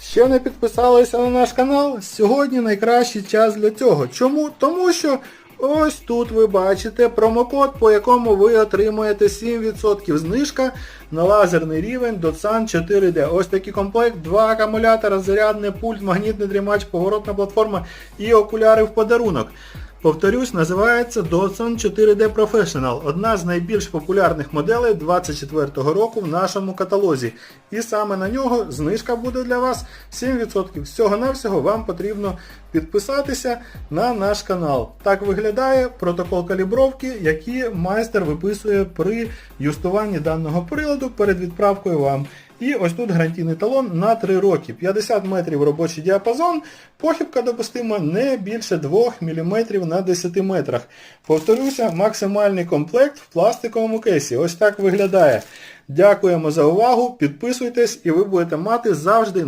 Ще не підписалися на наш канал? Сьогодні найкращий час для цього. Чому? Тому що ось тут ви бачите промокод, по якому ви отримуєте 7% знижка на лазерний рівень Дотсан 4D. Ось такий комплект, два акумулятора, зарядний пульт, магнітний дрімач, поворотна платформа і окуляри в подарунок. Повторюсь, називається Dotson 4D Professional, одна з найбільш популярних моделей 24-го року в нашому каталозі. І саме на нього знижка буде для вас 7%. Всього-навсього вам потрібно підписатися на наш канал. Так виглядає протокол калібровки, який майстер виписує при юстуванні даного приладу перед відправкою вам. І ось тут гарантійний талон на 3 роки. 50 метрів робочий діапазон, похибка допустима не більше 2 мм на 10 метрах. Повторюся, максимальний комплект в пластиковому кейсі. Ось так виглядає. Дякуємо за увагу, підписуйтесь і ви будете мати завжди